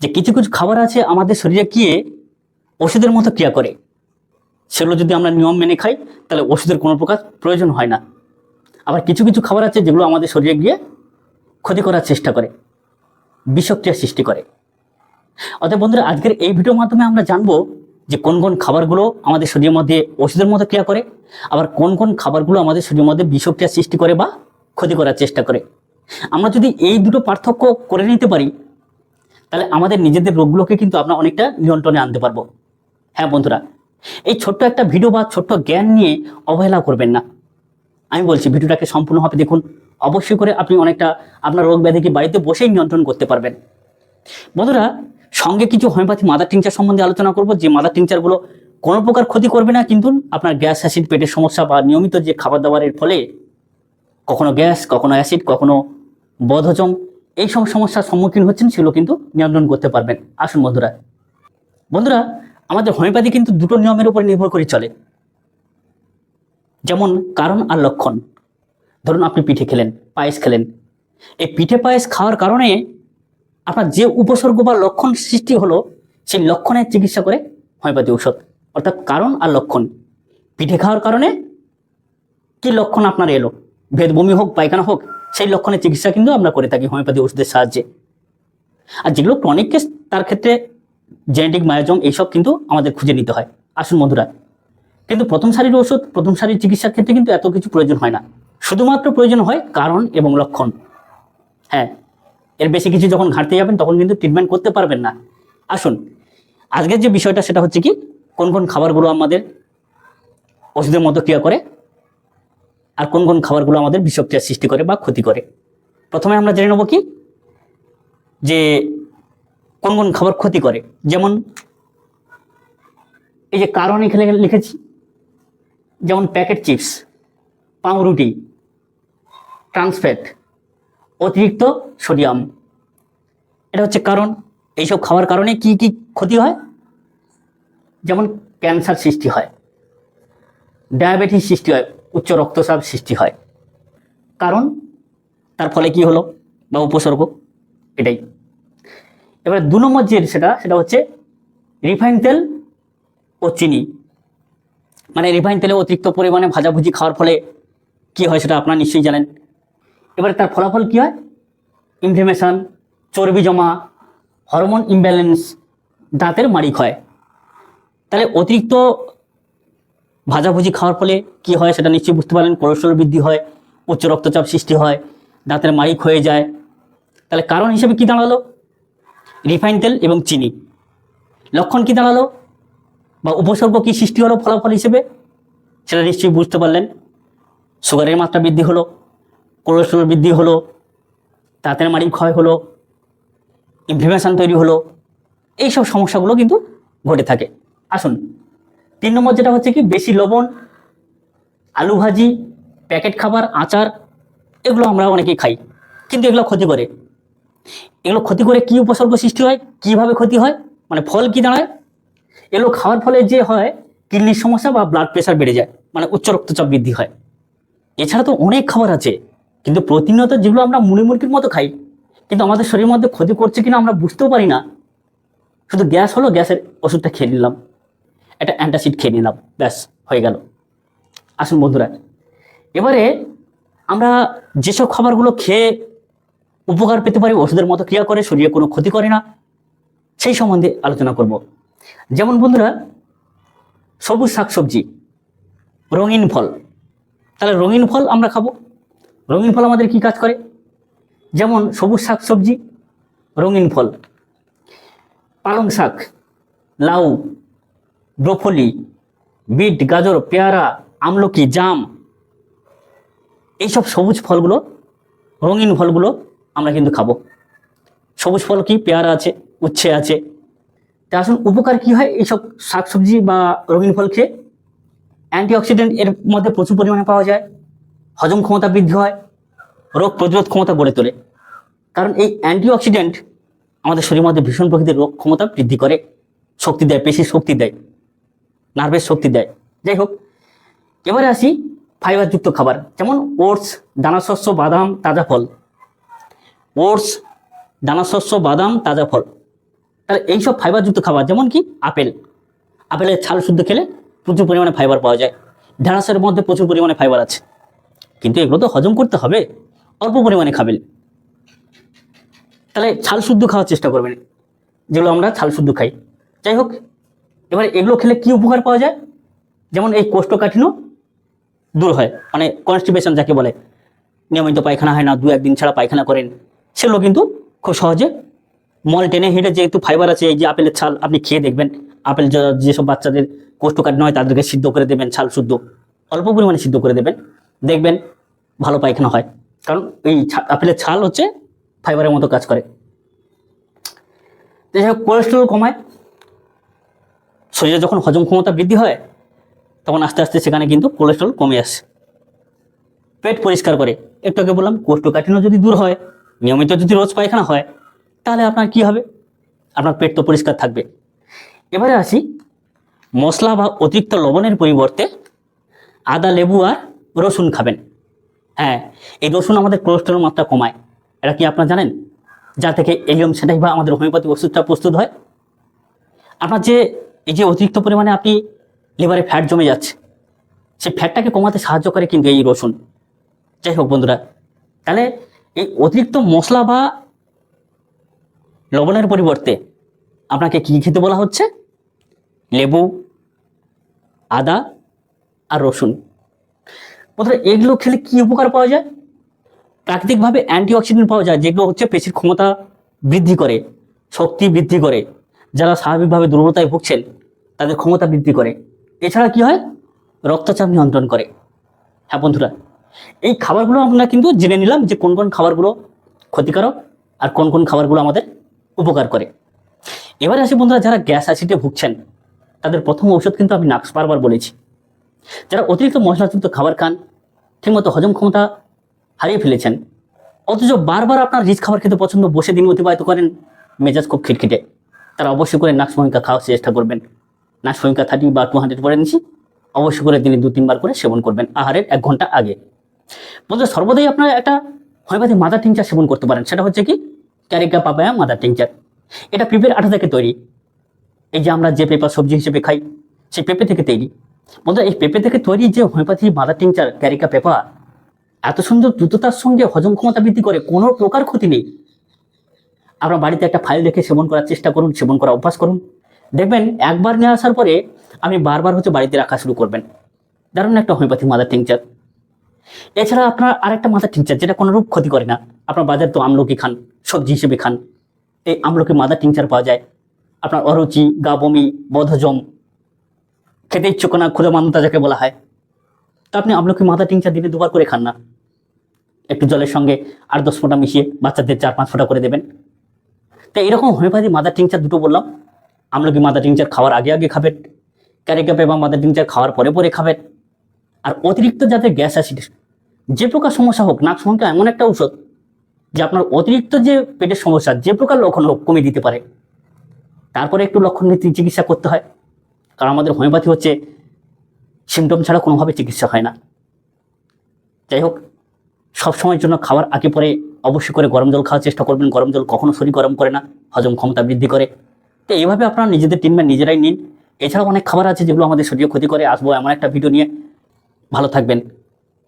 যে কিছু কিছু খাবার আছে আমাদের শরীরে গিয়ে ওষুধের মতো ক্রিয়া করে? সেগুলো যদি আমরা নিয়ম মেনে খাই, তাহলে ওষুধের কোনো প্রকার প্রয়োজন হয় না। আবার কিছু কিছু খাবার আছে যেগুলো আমাদের শরীরে গিয়ে ক্ষতি করার চেষ্টা করে, বিষক্রিয়া সৃষ্টি করে। অতএব বন্ধুরা, আজকের এই ভিডিওর মাধ্যমে আমরা জানব যে কোন কোন খাবারগুলো আমাদের শরীরের মধ্যে ওষুধের মতো ক্রিয়া করে, আবার কোন কোন খাবারগুলো আমাদের শরীরের মধ্যে বিষক্রিয়া সৃষ্টি করে বা ক্ষতি করার চেষ্টা করে। আমরা যদি এই দুটো পার্থক্য করে নিতে পারি তাহলে আমাদের নিজেদের রোগগুলোকে কিন্তু আমরা অনেকটা নিয়ন্ত্রণে আনতে পারব। হ্যাঁ বন্ধুরা, এই ছোট্ট একটা ভিডিও বা ছোট্ট জ্ঞান নিয়ে অবহেলা করবেন না। আমি বলছি, ভিডিওটাকে সম্পূর্ণভাবে দেখুন। অবশ্যই করে আপনি অনেকটা আপনার রোগ ব্যাধিকে বাড়িতে বসেই নিয়ন্ত্রণ করতে পারবেন। বন্ধুরা, সঙ্গে কিছু হোমিওপ্যাথি মাদার টিংচার সম্বন্ধে আলোচনা করব। যে মাদার টিংচারগুলো কোনো প্রকার ক্ষতি করবে না, কিন্তু আপনার গ্যাস, অ্যাসিড, পেটের সমস্যা বা নিয়মিত যে খাবার দাবারের ফলে কখনো গ্যাস, কখনো অ্যাসিড, কখনো বদহজম এই সব সমস্যার সম্মুখীন হচ্ছেন সেগুলো কিন্তু নিয়ন্ত্রণ করতে পারবেন। আসুন বন্ধুরা। বন্ধুরা, আমাদের হোমিওপ্যাথি কিন্তু দুটো নিয়মের উপর নির্ভর করে চলে। যেমন, কারণ আর লক্ষণ। ধরুন আপনি পিঠে খেলেন, পায়েস খেলেন। এই পিঠে পায়েস খাওয়ার কারণে আপনার যে উপসর্গ বা লক্ষণ সৃষ্টি হলো, সেই লক্ষণের চিকিৎসা করে হোমিওপ্যাথি ঔষধ। অর্থাৎ কারণ আর লক্ষণ। পিঠে খাওয়ার কারণে কি লক্ষণ আপনার এলো? ভেদ বমি হোক, পায়খানা হোক সেই লক্ষণের চিকিৎসা কিন্তু আমরা করে থাকি হোমিওপ্যাথি ওষুধের সাহায্যে। আর যেগুলো ক্রনিক কেস তার ক্ষেত্রে জেনেটিক মায়োজম এইসব কিন্তু আমাদের খুঁজে নিতে হয়। আসুন বন্ধুরা, কিন্তু প্রথম সারির ওষুধ, প্রথম সারির চিকিৎসার ক্ষেত্রে কিন্তু এত কিছু প্রয়োজন হয় না। শুধুমাত্র প্রয়োজন হয় কারণ এবং লক্ষণ। হ্যাঁ এর বেশি কিছু যখন ঘাটতে যাবেন তখন কিন্তু ট্রিটমেন্ট করতে পারবেন না। আসুন, আজকের যে বিষয়টা, সেটা হচ্ছে কি, কোন কোন খাবারগুলো আমাদের ওষুধের মতো ক্রিয়া করে? আর কোন কোন খাবারগুলো আমাদের বিষক্রিয়া সৃষ্টি করে বা ক্ষতি করে। প্রথমে আমরা জেনে নেব কি? যে কোন কোন খাবার ক্ষতি করে। যেমন এই যে কারণ এখানে লিখেছি। যেমন প্যাকেট চিপস, পাউরুটি ট্রান্সফ্যাট অতিরিক্ত সোডিয়াম। এটা হচ্ছে কারণ। এইসব খাওয়ার কারণে কি কি ক্ষতি হয়? যেমন ক্যান্সার সৃষ্টি হয়, ডায়াবেটিস সৃষ্টি হয় উচ্চ রক্তচাপ সৃষ্টি হয়। কারণ তার ফলে কি হলো? বা উপসর্গ, এটাই। এবার দু নম্বর যে সেটা সেটা হচ্ছে রিফাইন তেল ও চিনি। মানে রিফাইন তেলে অতিরিক্ত পরিমাণে ভাজাভুজি খাওয়ার ফলে কি হয় সেটা আপনারা নিশ্চয়ই জানেন। এবারে তার ফলাফল কি হয়? ইনফ্লেমেশন চর্বি জমা হরমোন ইমব্যালেন্স দাঁতের মাড়ি ক্ষয়। তাহলে অতিরিক্ত ভাজাভুজি খাওয়ার ফলে কি হয় সেটা নিশ্চয়ই বুঝতে পারলেন, কোলেস্ট্রল বৃদ্ধি হয়, উচ্চ রক্তচাপ সৃষ্টি হয়, দাঁতের মাড়ি ক্ষয়ে যায়। তাহলে কারণ হিসেবে কি দাঁড়াল? রিফাইন তেল এবং চিনি। লক্ষণ কি দাঁড়াল? বা উপসর্গ কি সৃষ্টি হলো ফলাফল হিসেবে? সেটা নিশ্চয়ই বুঝতে পারলেন। সুগারের মাত্রা বৃদ্ধি হলো, কোলেস্ট্রল বৃদ্ধি হলো, দাঁতের মাড়ি ক্ষয় হলো ইনফ্লেমেশন তৈরি হলো, এইসব সমস্যাগুলো কিন্তু ঘটে থাকে। আসুন তিন নম্বর যেটা হচ্ছে কি, বেশি লবণ, আলু ভাজি প্যাকেট খাবার, আচার, এগুলো আমরা অনেকেই খাই, কিন্তু এগুলো ক্ষতি করে। এগুলো ক্ষতি করে কি উপসর্গ সৃষ্টি হয়, কীভাবে ক্ষতি হয় মানে ফল কি দাঁড়ায়, এগুলো খাওয়ার ফলে যে হয়, কিডনির সমস্যা বা ব্লাড প্রেশার বেড়ে যায় মানে উচ্চ রক্তচাপ বৃদ্ধি হয়। এছাড়া তো অনেক খাবার আছে, কিন্তু প্রতিনিয়ত যেগুলো আমরা মুড়ি মুরগির মতো খাই, কিন্তু আমাদের শরীরের মধ্যে ক্ষতি করছে কিনা আমরা বুঝতেও পারি না। শুধু গ্যাস হলো, গ্যাসের ওষুধটা খেয়ে নিলাম। একটা অ্যান্টাসিড খেয়ে নিলাম, ব্যাস, হয়ে গেল। আসুন বন্ধুরা, এবারে আমরা যেসব খাবারগুলো খেয়ে উপকার পেতে পারি, ওষুধের মতো ক্রিয়া করে, শরীরে কোনো ক্ষতি করে না, সেই সম্বন্ধে আলোচনা করব। যেমন বন্ধুরা, সবুজ শাকসবজি, রঙিন ফল। তাহলে রঙিন ফল আমরা খাব। রঙিন ফল আমাদের কি কাজ করে? যেমন সবুজ শাকসবজি, রঙিন ফল। পালং শাক, লাউ ব্রোফলি বিট, গাজর, পেয়ারা, আমলকি, জাম, এইসব সবুজ ফলগুলো, রঙিন ফলগুলো আমরা কিন্তু খাব। সবুজ ফল কি? পেয়ারা আছে, উচ্ছে আছে। তা আসুন, উপকার কি হয় এইসব শাকসবজি বা রঙিন ফল খেয়ে? অ্যান্টিঅক্সিডেন্ট এর মধ্যে প্রচুর পরিমাণে পাওয়া যায়, হজম ক্ষমতা বৃদ্ধি হয়, রোগ প্রতিরোধ ক্ষমতা গড়ে তোলে। কারণ এই অ্যান্টিঅক্সিডেন্ট আমাদের শরীরের মধ্যে ভীষণ প্রকৃতির রোগ ক্ষমতা বৃদ্ধি করে, শক্তি দেয়, পেশির শক্তি দেয়। নার্ভের শক্তি দেয়। যাই হোক, এবারে আসি ফাইবারযুক্ত খাবার, যেমন ওটস, দানাশস্য, বাদাম, তাজা ফল। ওটস, দানাশস্য, বাদাম, তাজা ফল। তাহলে এইসব ফাইবারযুক্ত খাবার, যেমন কি আপেল। আপেলের ছাল শুদ্ধ খেলে প্রচুর পরিমাণে ফাইবার পাওয়া যায়। ঢেঁড়সের মধ্যে প্রচুর পরিমাণে ফাইবার আছে। কিন্তু এগুলো তো হজম করতে হবে, অল্প পরিমাণে খাবেন। তাহলে ছাল শুদ্ধ খাওয়ার চেষ্টা করবেন, যেগুলো আমরা ছাল শুদ্ধ খাই। যাই হোক এবারে এগুলো খেলে কি উপকার পাওয়া যায়? যেমন এই কোষ্ঠকাঠিন্য দূর হয় মানে কনস্টিপেশন যাকে বলে। নিয়মিত পায়খানা হয় না, দু একদিন ছাড়া পায়খানা করেন। সেগুলো কিন্তু খুব সহজে মল টেনে হেঁটে যেহেতু ফাইবার আছে, এই যে আপেলের ছাল আপনি খেয়ে দেখবেন, আপেল যেসব বাচ্চাদের কোষ্ঠকাঠিন্য হয়, তাদেরকে সিদ্ধ করে দেবেন, ছাল শুদ্ধ, অল্প পরিমাণে সিদ্ধ করে দেবেন। দেখবেন ভালো পায়খানা হয়, কারণ এই আপেলের ছাল হচ্ছে ফাইবারের মতো কাজ করে। যাই হোক কোলেস্টেরল কমায় শরীরে যখন হজম ক্ষমতা বৃদ্ধি হয়, তখন আস্তে আস্তে সেখানে কিন্তু কোলেস্ট্রল কমে আসে। পেট পরিষ্কার করে। একটু আগে বললাম, কোষ্ঠকাঠিন্য যদি দূর হয়, নিয়মিত যদি রোজ পায়খানা হয়, তাহলে আপনার কি হবে? আপনার পেট তো পরিষ্কার থাকবে। এবারে আসি, মশলা বা অতিরিক্ত লবণের পরিবর্তে আদা, লেবু আর রসুন খাবেন। হ্যাঁ এই রসুন আমাদের কোলেস্ট্রল মাত্রা কমায়। এটা কি আপনারা জানেন? যা থেকে এলিয়ম, সেটাই বা আমাদের হোমিওপ্যাথি ওষুধটা প্রস্তুত হয়। আপনার যে এই যে অতিরিক্ত পরিমাণে আপনি লিভারে ফ্যাট জমে যাচ্ছে, সেই ফ্যাটটাকে কমাতে সাহায্য করে কিন্তু এই রসুন। যাই হোক বন্ধুরা, তাহলে এই অতিরিক্ত মশলা বা লবণের পরিবর্তে আপনাকে কী খেতে বলা হচ্ছে? লেবু, আদা আর রসুন। বন্ধুরা, এগুলো খেলে কি উপকার পাওয়া যায়? প্রাকৃতিকভাবে অ্যান্টিঅক্সিডেন্ট পাওয়া যায়, যেগুলো হচ্ছে পেশির ক্ষমতা বৃদ্ধি করে, শক্তি বৃদ্ধি করে, যারা স্বাভাবিকভাবে দুর্বলতায় ভুগছেন। তাদের ক্ষমতা বৃদ্ধি করে। এছাড়া কি হয়? রক্তচাপ নিয়ন্ত্রণ করে। হ্যাঁ বন্ধুরা, এই খাবারগুলো আমরা কিন্তু জেনে নিলাম যে কোন কোন খাবারগুলো ক্ষতিকারক আর কোন কোন খাবারগুলো আমাদের উপকার করে। এবারে আসি বন্ধুরা, যারা গ্যাস অ্যাসিডে ভুগছেন, তাদের প্রথম ঔষধ কিন্তু আমি নাক্স বারবার বলেছি। যারা অতিরিক্ত মশলাযুক্ত খাবার খান, ঠিকমতো হজম ক্ষমতা হারিয়ে ফেলেছেন, অথচ বারবার আপনার রিচ খাবার খেতে পছন্দ, বসে দিন অতিবাহিত করেন, মেজাজ খুব খিটখিটে, তারা অবশ্যই করে নাক্স ভূমিকা খাওয়ার চেষ্টা করবেন। নাক্স ভূমিকা থার্টি বা টু হান্ড্রেড পরে নিচ্ছি অবশ্যই করে দিনে দু তিনবার করে সেবন করবেন আহারের এক ঘণ্টা আগে। বন্ধুরা, সর্বদাই আপনারা একটা হোমিওপ্যাথি মাদার টিংচার সেবন করতে পারেন। সেটা হচ্ছে কি? ক্যারিকা পাপায়া মাদার টিংচার এটা পেঁপের আঠা থেকে তৈরি। এই যে আমরা যে পেঁপা সবজি হিসেবে খাই, সেই পেঁপে থেকে তৈরি। বন্ধুরা, এই পেঁপে থেকে তৈরি যে হোমিওপ্যাথি মাদার টিংচার ক্যারিকা পেঁপা, এত সুন্দর দ্রুততার সঙ্গে হজম ক্ষমতা বৃদ্ধি করে, কোনো প্রকার ক্ষতি নেই। আপনার বাড়িতে একটা ফাইল রেখে সেবন করার চেষ্টা করুন, সেবন করা অভ্যাস করুন। দেখবেন একবার নিয়ে আসার পরে আপনি বারবার হচ্ছে বাড়িতে রাখা শুরু করবেন। দারুণ একটা হোমিওপ্যাথি মাদার টিংচার এছাড়া আপনার আরেকটা মাদার টিংচার যেটা কোনো রূপ ক্ষতি করে না, আপনার বাজার তো আমলকি খান, সবজি হিসেবে খান। এই আমলকি মাদার টিংচার পাওয়া যায়। আপনার অরুচি, গা বমি বধজম খেতে ইচ্ছুক না, ক্ষুদা মান্যতা যাকে বলা হয়। তো আপনি আমলকি মাদার টিংচার দিনে দুবার করে খান না। একটু জলের সঙ্গে আট দশ ফোঁটা মিশিয়ে বাচ্চাদের চার পাঁচ ফোঁটা করে দেবেন। তো এরকম হোমিওপ্যাথি মাদার টিংচার দুটো বললাম। আমলকি মাদার টিংচার খাওয়ার আগে আগে খাবেন ক্যারিকাপে বা মাদার টিংচার খাওয়ার পরে পরে খাবেন আর অতিরিক্ত যাতে গ্যাস অ্যাসিড, যে প্রকার সমস্যা হোক, নাক সংখ্যা এমন একটা ঔষধ যে আপনার অতিরিক্ত যে পেটের সমস্যা, যে প্রকার লক্ষণ হোক, কমিয়ে দিতে পারে। তারপরে একটু লক্ষণ নিয়ে চিকিৎসা করতে হয়। কারণ আমাদের হোমিওপ্যাথি হচ্ছে সিমটম ছাড়া কোনোভাবে চিকিৎসা হয় না। যাই হোক সবসময়ের জন্য খাওয়ার আগে পরে অবশ্যই করে গরম জল খাওয়ার চেষ্টা করবেন। গরম জল কখনো শরীর গরম করে না, হজম ক্ষমতা বৃদ্ধি করে। তো এইভাবে আপনারা নিজেদের ট্রিটমেন্ট নিজেরাই নিন। এছাড়াও অনেক খাবার আছে যেগুলো আমাদের শরীরে ক্ষতি করে। আসব এমন একটা ভিডিও নিয়ে। ভালো থাকবেন।